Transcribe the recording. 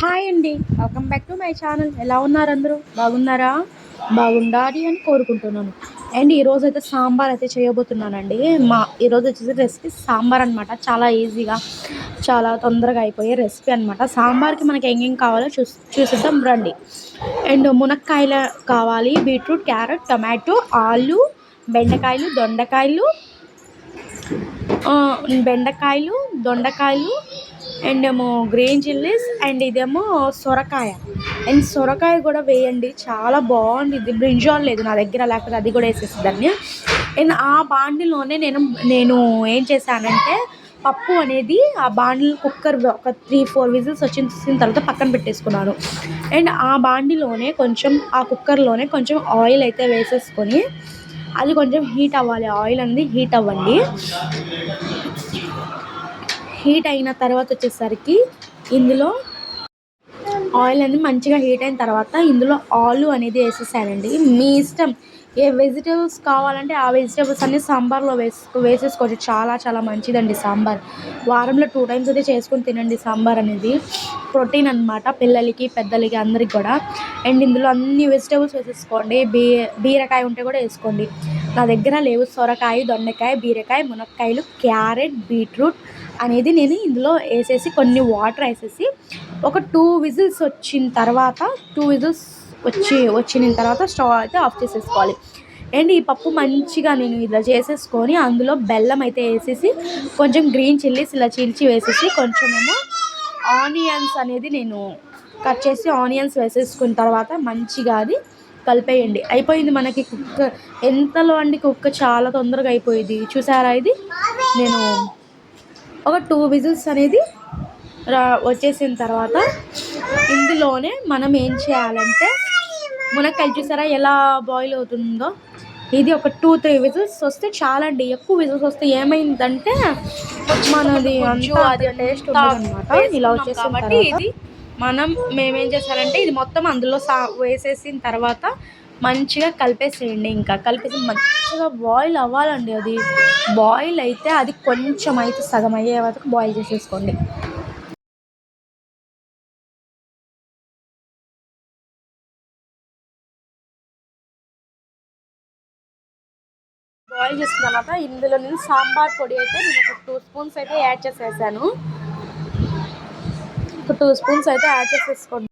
Hi అండి. Welcome back to my channel ఎలా ఉన్నారు అందరూ? బాగున్నారా? బాగుండాలి అని కోరుకుంటున్నాను. అండ్ ఈరోజు అయితే సాంబార్ అయితే చేయబోతున్నానండి. మా ఈరోజు వచ్చేసి రెసిపీ సాంబార్ అనమాట చాలా ఈజీగా చాలా తొందరగా అయిపోయే రెసిపీ అనమాట సాంబార్కి మనకి ఏం కావాలో చూ చూసిద్దాం రండి. అండ్ మునక్కాయలు కావాలి బీట్రూట్ క్యారెట్ టమాటో ఆలు బెండకాయలు దొండకాయలు బెండకాయలు దొండకాయలు అండ్ ఏమో గ్రీన్ చిల్లీస్ అండ్ ఇదేమో సొరకాయ. అండ్ సొరకాయ కూడా వేయండి. చాలా బాగుంటుంది బ్రింజాల్ లేదు నా దగ్గర లేకపోతే అది కూడా వేసేసి దాన్ని అండ్ ఆ బాండిలోనే నేను నేను ఏం చేశానంటే పప్పు అనేది ఆ బాండిల్ కుక్కర్ ఒక త్రీ ఫోర్ విజిల్స్ వచ్చిన తర్వాత పక్కన పెట్టేసుకున్నాను. అండ్ ఆ బాండిలోనే కొంచెం ఆ కుక్కర్లోనే కొంచెం ఆయిల్ అయితే వేసేసుకొని అది కొంచెం హీట్ అవ్వాలి. ఆయిల్ అనేది హీట్ అవ్వండి. హీట్ అయిన తర్వాత వచ్చేసరికి ఇందులో ఆయిల్ అనేది మంచిగా హీట్ అయిన తర్వాత ఇందులో ఆలు అనేది వేసేసానండి. మీ ఇష్టం. ఏ వెజిటేబుల్స్ కావాలంటే ఆ వెజిటేబుల్స్ అన్ని సాంబార్లో వేసుకో వేసేసుకోవచ్చు చాలా చాలా మంచిదండి సాంబార్. వారంలో టూ టైమ్స్ అయితే చేసుకొని తినండి సాంబార్ అనేది. ప్రోటీన్ అనమాట పిల్లలకి పెద్దలకి అందరికి కూడా. అండ్ ఇందులో అన్ని వెజిటేబుల్స్ వేసేసుకోండి. బీ బీరకాయ ఉంటే కూడా వేసుకోండి. నా దగ్గర లేవు. సొరకాయ దొండకాయ బీరకాయ మునక్కాయలు క్యారెట్ బీట్రూట్ అనేది నేను ఇందులో వేసేసి కొన్ని వాటర్ వేసేసి ఒక టూ విజిల్స్ వచ్చిన తర్వాత టూ విజిల్స్ వచ్చి వచ్చిన తర్వాత స్టవ్ అయితే ఆఫ్ చేసేసుకోవాలి. అండ్ ఈ పప్పు మంచిగా నేను ఇలా చేసేసుకొని అందులో బెల్లం అయితే వేసేసి కొంచెం గ్రీన్ చిల్లీస్ ఇలా చీల్చి వేసేసి కొంచెం ఏమో ఆనియన్స్ అనేది నేను కట్ చేసి ఆనియన్స్ వేసేసుకున్న తర్వాత మంచిగా అది కలిపేయండి. అయిపోయింది మనకి కుక్క. ఎంతలో అండి కుక్క? చాలా తొందరగా అయిపోయింది. చూసారా ఇది? నేను ఒక టూ విజిల్స్ అనేది రా వచ్చేసిన తర్వాత ఇందులోనే మనం ఏం చేయాలంటే మునక్కాయలు చూసారా ఎలా బాయిల్ అవుతుందో? ఇది ఒక టూ త్రీ విజిల్స్ వస్తే చాలండి. ఎక్కువ విజిల్స్ వస్తే ఏమైందంటే మనది అంతా అది టేస్ట్ అనమాట ఇలా తర్వాత ఇది మనం మేమేం చేసారంటే ఇది మొత్తం అందులో సా వేసేసిన తర్వాత మంచిగా కలిపేసేయండి ఇంకా. కలిపేసి మంచిగా బాయిల్ అవ్వాలండి అది. బాయిల్ అయితే అది కొంచెం అయితే సగం అయ్యే వరకు బాయిల్ చేసేసుకోండి. బాయిల్ చేసుకున్న తర్వాత ఇందులో నేను సాంబార్ పొడి అయితే నేను ఒక టూ స్పూన్స్ అయితే యాడ్ చేసేసాను. ఒక టూ స్పూన్స్ అయితే యాడ్ చేసేసుకోండి.